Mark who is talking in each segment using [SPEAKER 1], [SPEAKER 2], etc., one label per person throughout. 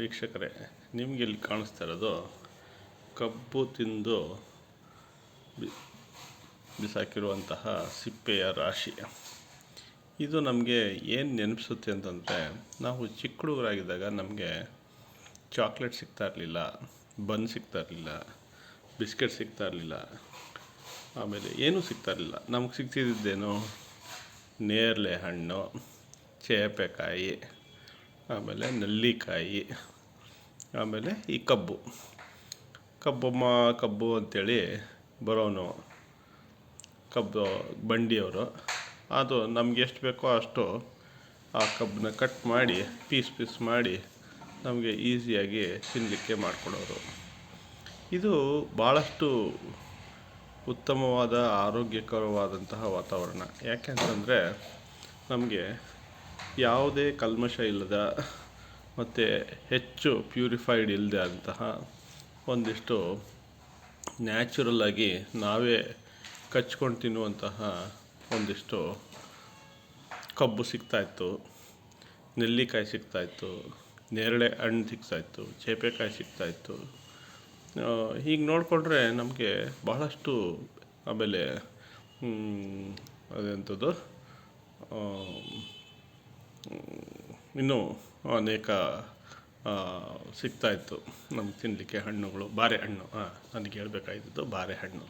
[SPEAKER 1] ವೀಕ್ಷಕರೇ, ನಿಮಗೆ ಇಲ್ಲಿ ಕಾಣಿಸ್ತಾ ಇರೋದು ಕಬ್ಬು ತಿಂದು ಬಿಸಾಕಿರುವಂತಹ ಸಿಪ್ಪೆಯ ರಾಶಿ. ಇದು ನಮಗೆ ಏನು ನೆನಪಿಸುತ್ತೆ ಅಂತಂದರೆ, ನಾವು ಚಿಕ್ಕ ಹುಡುಗರಾಗಿದ್ದಾಗ ನಮಗೆ ಚಾಕ್ಲೇಟ್ ಸಿಗ್ತಾ ಇರಲಿಲ್ಲ, ಬನ್ ಸಿಗ್ತಾ ಇರಲಿಲ್ಲ, ಬಿಸ್ಕೆಟ್ ಸಿಗ್ತಾ ಇರಲಿಲ್ಲ, ಆಮೇಲೆ ಏನೂ ಸಿಗ್ತಾ ಇರಲಿಲ್ಲ. ನಮಗೆ ಸಿಗ್ತಿದ್ದೇನು ನೇರಳೆ ಹಣ್ಣು, ಚೇಪೆಕಾಯಿ ಆಮೇಲೆ ನೆಲ್ಲಿಕಾಯಿ, ಆಮೇಲೆ ಈ ಕಬ್ಬು. ಕಬ್ಬಮ್ಮ ಕಬ್ಬು ಅಂತೇಳಿ ಬರೋನು ಕಬ್ಬು ಬಂಡಿಯವರು. ಅದು ನಮ್ಗೆ ಎಷ್ಟು ಬೇಕೋ ಅಷ್ಟು ಆ ಕಬ್ಬನ್ನ ಕಟ್ ಮಾಡಿ ಪೀಸ್ ಪೀಸ್ ಮಾಡಿ ನಮಗೆ ಈಸಿಯಾಗಿ ತಿನ್ನಲಿಕ್ಕೆ ಮಾಡಿಕೊಡೋರು. ಇದು ಭಾಳಷ್ಟು ಉತ್ತಮವಾದ, ಆರೋಗ್ಯಕರವಾದಂತಹ ವಾತಾವರಣ. ಯಾಕೆ ಅಂತಂದರೆ ನಮಗೆ ಯಾವುದೇ ಕಲ್ಮಶ ಇಲ್ಲದ ಮತ್ತು ಹೆಚ್ಚು ಪ್ಯೂರಿಫೈಡ್ ಇಲ್ಲದೆ ಅಂತಹ ಒಂದಿಷ್ಟು ನ್ಯಾಚುರಲ್ಲಾಗಿ ನಾವೇ ಕಚ್ಕೊಂಡು ತಿನ್ನುವಂತಹ ಒಂದಿಷ್ಟು ಕಬ್ಬು ಸಿಗ್ತಾಯಿತ್ತು ನೆಲ್ಲಿಕಾಯಿ ಸಿಗ್ತಾಯಿತ್ತು ನೇರಳೆ ಹಣ್ಣು ಸಿಗ್ತಾಯಿತ್ತು ಚೇಪೆಕಾಯಿ ಸಿಗ್ತಾಯಿತ್ತು ಹೀಗೆ ನೋಡಿಕೊಂಡ್ರೆ ನಮಗೆ ಬಹಳಷ್ಟು ಆಮೇಲೆ ಅದೆಂಥದ್ದು ಇನ್ನೂ ಅನೇಕ ಸಿಗ್ತಾಯಿತ್ತು. ನಮ್ಗೆ ತಿನ್ನಲಿಕ್ಕೆ ಹಣ್ಣುಗಳು, ಬಾರೆಹಣ್ಣು. ಹಾಂ ನನಗೆ ಹೇಳ್ಬೇಕಾಗಿದ್ದು ಬಾರೆಹಣ್ಣು.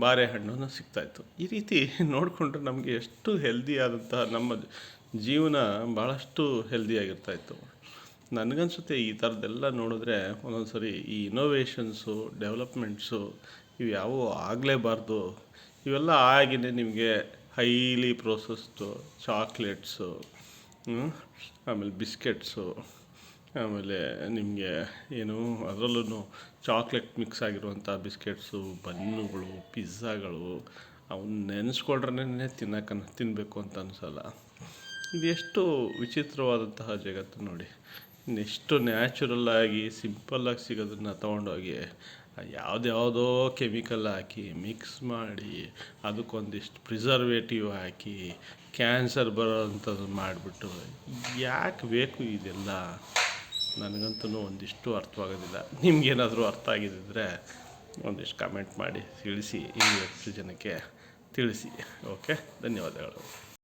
[SPEAKER 1] ಸಿಗ್ತಾ ಸಿಗ್ತಾಯಿತ್ತು. ಈ ರೀತಿ ನೋಡಿಕೊಂಡ್ರೆ ನಮಗೆ ಎಷ್ಟು ಹೆಲ್ದಿ ಆದಂತಹ ನಮ್ಮ ಜೀವನ ಭಾಳಷ್ಟು ಹೆಲ್ದಿಯಾಗಿರ್ತಾಯಿತ್ತು ನನಗನ್ಸುತ್ತೆ ಈ ಥರದ್ದೆಲ್ಲ ನೋಡಿದ್ರೆ ಒಂದೊಂದು ಸರಿ ಈ ಇನೋವೇಷನ್ಸು ಡೆವಲಪ್ಮೆಂಟ್ಸು ಇವು ಯಾವೂ ಆಗಲೇಬಾರ್ದು. ಇವೆಲ್ಲ ಆಗಿನೇ ನಿಮಗೆ ಹೈಲಿ ಪ್ರೊಸೆಸ್ಡು ಚಾಕ್ಲೇಟ್ಸು ಆಮೇಲೆ ಬಿಸ್ಕೆಟ್ಸು, ಆಮೇಲೆ ನಿಮಗೆ ಏನು ಅದರಲ್ಲೂ ಚಾಕ್ಲೇಟ್ ಮಿಕ್ಸ್ ಆಗಿರುವಂಥ ಬಿಸ್ಕೆಟ್ಸು, ಬನ್ನುಗಳು, ಪಿಜ್ಜಾಗಳು ಅವನ್ನ ನೆನೆಸ್ಕೊಂಡ್ರೇ ತಿನ್ನೋಕನ್ನ ತಿನ್ನಬೇಕು ಅಂತ ಅನಿಸಲ್ಲ. ಇದೆಷ್ಟು ವಿಚಿತ್ರವಾದಂತಹ ಜಗತ್ತು ನೋಡಿ. ಇನ್ನೆಷ್ಟು ನ್ಯಾಚುರಲ್ಲಾಗಿ ಸಿಂಪಲ್ಲಾಗಿ ಸಿಗೋದನ್ನು ತೊಗೊಂಡೋಗಿ ಯಾವುದ್ಯಾವುದೋ ಕೆಮಿಕಲ್ ಹಾಕಿ ಮಿಕ್ಸ್ ಮಾಡಿ, ಅದಕ್ಕೊಂದಿಷ್ಟು ಪ್ರಿಸರ್ವೇಟಿವ್ ಹಾಕಿ ಕ್ಯಾನ್ಸರ್ ಬರೋ ಅಂಥದ್ದು ಮಾಡಿಬಿಟ್ಟು, ಯಾಕೆ ಬೇಕು ಇದೆಲ್ಲ? ನನಗಂತೂ ಒಂದಿಷ್ಟು ಅರ್ಥವಾಗೋದಿಲ್ಲ. ನಿಮ್ಗೇನಾದರೂ ಅರ್ಥ ಆಗಿದ್ದಿದ್ದರೆ ಒಂದಿಷ್ಟು ಕಮೆಂಟ್ ಮಾಡಿ ತಿಳಿಸಿ ಇನ್ನೂ ಹೆಚ್ಚು ಜನಕ್ಕೆ ತಿಳಿಸಿ. ಓಕೆ ಧನ್ಯವಾದಗಳು.